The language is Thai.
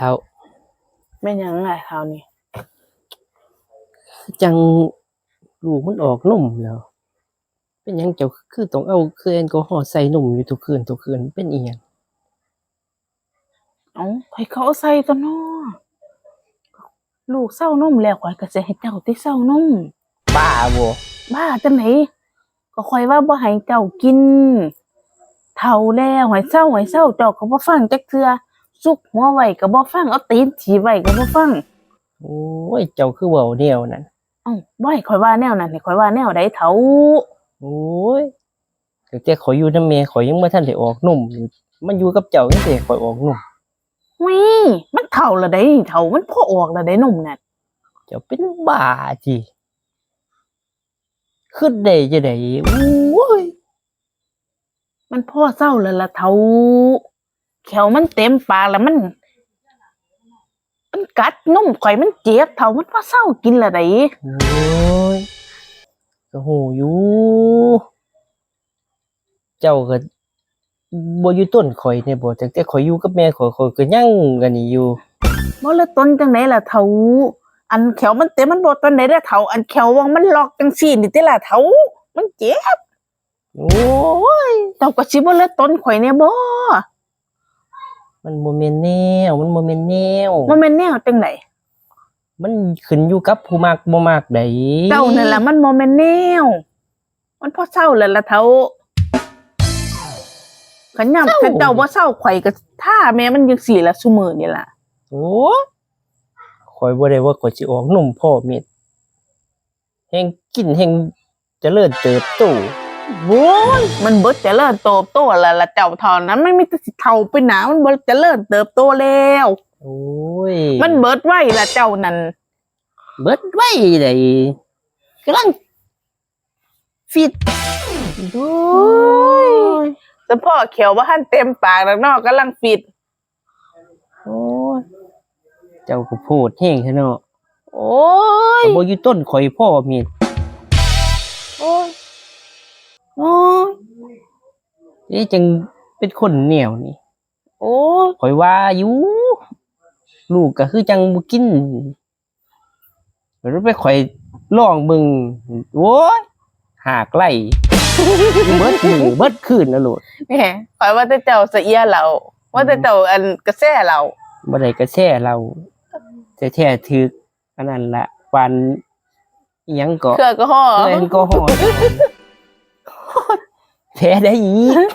เท่าแม่นหยังไงคราวนี้จังลูกมันออกนมแล้ว เป็นหยังเจ้าคือต้องเอาเครื่องแอลกอฮอล์ใส่นมอยู่ทุกคืนทุกคืนเป็นอีหยังเอ้าข่อยเขาเอาใส่ตัวเนาะลูกเศร้านมแล้วข่อยก็สิให้เจ้าที่เศร้านมบ้าบ่บ้าจังไหนก็ข่อยว่าบ่ให้เจ้ากินเฒ่าแล้วให้เศร้าให้เศร้าเจ้าก็บ่ฟังจักเทื่อ สุกหัวไว้ก็บ่ฟังเอาตีนถีไว้ก็บ่ฟังโอ้ยเจ้าคือเว้าแนวนั้นเอ้าบ่ให้ข่อยว่าแนวนั้นให้ข่อยว่าแนวใดเฒ่าโอ้ยตั้งแต่ขอยอยู่นำแม่ขอยยังบ่ทันได้ออกนมอยู่มันอยู่กับเจ้าตั้งแต่ขอยออกนมวิมันเฒ่าและได้เฒ่ามันพอออกและได้นมน่ะเจ้าเป็นบ้าจิขึ้นได้จะได้โอ้ยมันพอเศร้าแล้วล่ะเฒ่า แขวมันเต็มปากแล้วมัน มันกัดนมข่อยมันเจ็บเฒ่ามันพอเศร้ากินและได้โอ้ยก็หูอยู่เจ้าก็บ่อยู่ต้นข่อยเนี่ยบ่ตั้งแต่ข่อยอยู่กับแม่ข่อยข่อยก็ยังกันนี่อยู่บ่ละต้นจังไดล่ะเฒ่าอันแขวมันเต็มมันบ่ต้นไหนเด้อเฒ่าอันแขววังมันล็อกจังซี่นี่ติล่ะเฒ่ามันเจ็บโอ้ยเจ้าก็สิบ่ละต้นข่อยแน่บ่ มันบ่แม่นแนวมันบ่แม่นแนวบ่แม่นแนวจังไดมันขึ้นอยู่กับผู้มักบ่มักได้เจ้านั่นล่ะมันบ่แม่นแนว มันพอเศร้าแล้วล่ะเฒ่าขันยามคันเจ้าบ่เศร้าข่อยก็ท่าแม่มันจังซี่ล่ะซุมื้อนี่ล่ะโอ้ยข่อยบ่ได้ว่าข่อยสิออกนมพ่อเม็ดแฮงกินแฮงเจริญเติบโต โว้ยมันเบิดเจริญเติบโตแล้วล่ะเจ้าเท่านั้นมันมีแต่สิเฒ่าไปหนามันเบิดเจริญเติบโตแล้วโอ้ยมันเบิดไว้ล่ะเจ้านั่นเบิดไว้ได้กำลังฟิตโอ้ยเฉพาะเขียวบ่ทันเต็มปากแล้วเนาะกำลังฟิตโอ้ยเจ้าก็พูดแห้งซะเนาะโอ้ยก็บ่อยู่ต้นข่อยพ่อเม็ดโอ้ย โอ้ยเอ๊ะจังเป็นคนแนวนี่ โอ้ยข่อยว่าอยู่ลูกก็คือจังบ่กินแล้วไปข่อยลองเบิ่งโอ้ยหากไล่เบิดมือเบิดคืนนะโลดแหมข่อยว่าแต่เจ้าเสียเรา ว่าแต่เจ้าอันกระแสเราบ่ได้กระแช่เราแต่แท้ๆถึกอันนั้นละวันอิหยังก็เครือก็ห่อเล่นก็ฮอดแท้ได้อี ก